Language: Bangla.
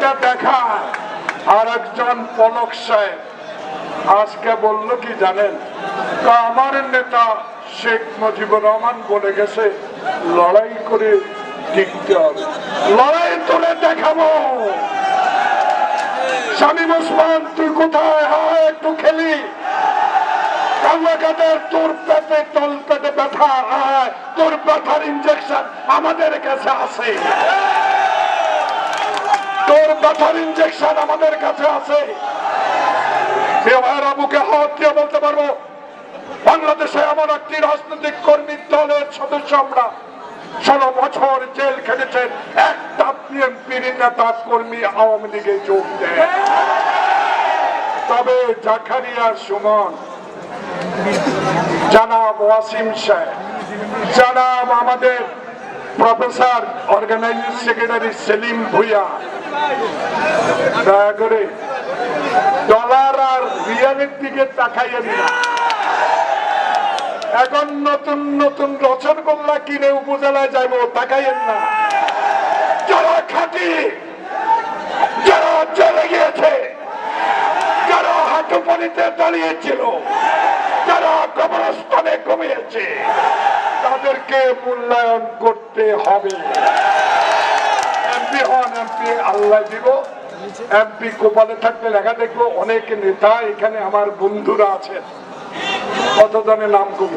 এটা দেখায় আর একজন পলক সাহেব আজকে বলল কি জানেন? আমার নেতা শেখ মুজিবুর রহমান বলে গেছে, লড়াই করে টিকতে হবে। লড়াই তুলে দেখাবো। শামীম ওসমান, তুই কোথায়? হয়, একটু খেলি। তোর পেটে তল পেটে ব্যথা তোর ব্যথার ইঞ্জেকশন আমাদের কাছে আছে। তোর ব্যথার ইঞ্জেকশন আমাদের কাছে আছে। বলতে পারব, বাংলাদেশে এমন একটি রাজনৈতিক কর্মী দলের সদস্য আমরা। ষোলো বছর জেল খেটেছেন, একটা নেতা কর্মী আওয়ামী লীগে যোগ তবে জাকারিয়া সুমন, জানাব ওয়াসিম সাহেব, জানাব আমাদের professor organizing secretary Selim Bhuiyan দয়া করে ডলার আর রিয়ালের দিকে তাকাইয়েন না এখন নতুন নতুন রসগোল্লা কিনে উপজেলায় যাইব, তাকাইয়েন না। যারা খাটি, যারা চলে গিয়েছে, যারা হাঁটু পানিতে দাঁড়িয়েছিল, যারা কবরস্থানে কমিয়েছে তাদেরকে মূল্যায়ন করতে হবে। এমপি আল্লাহ দিব। এমপি কোপালে থাকবে লেখা দেখব। অনেক নেতা এখানে আমার বন্ধুরা আছেন। নাম করব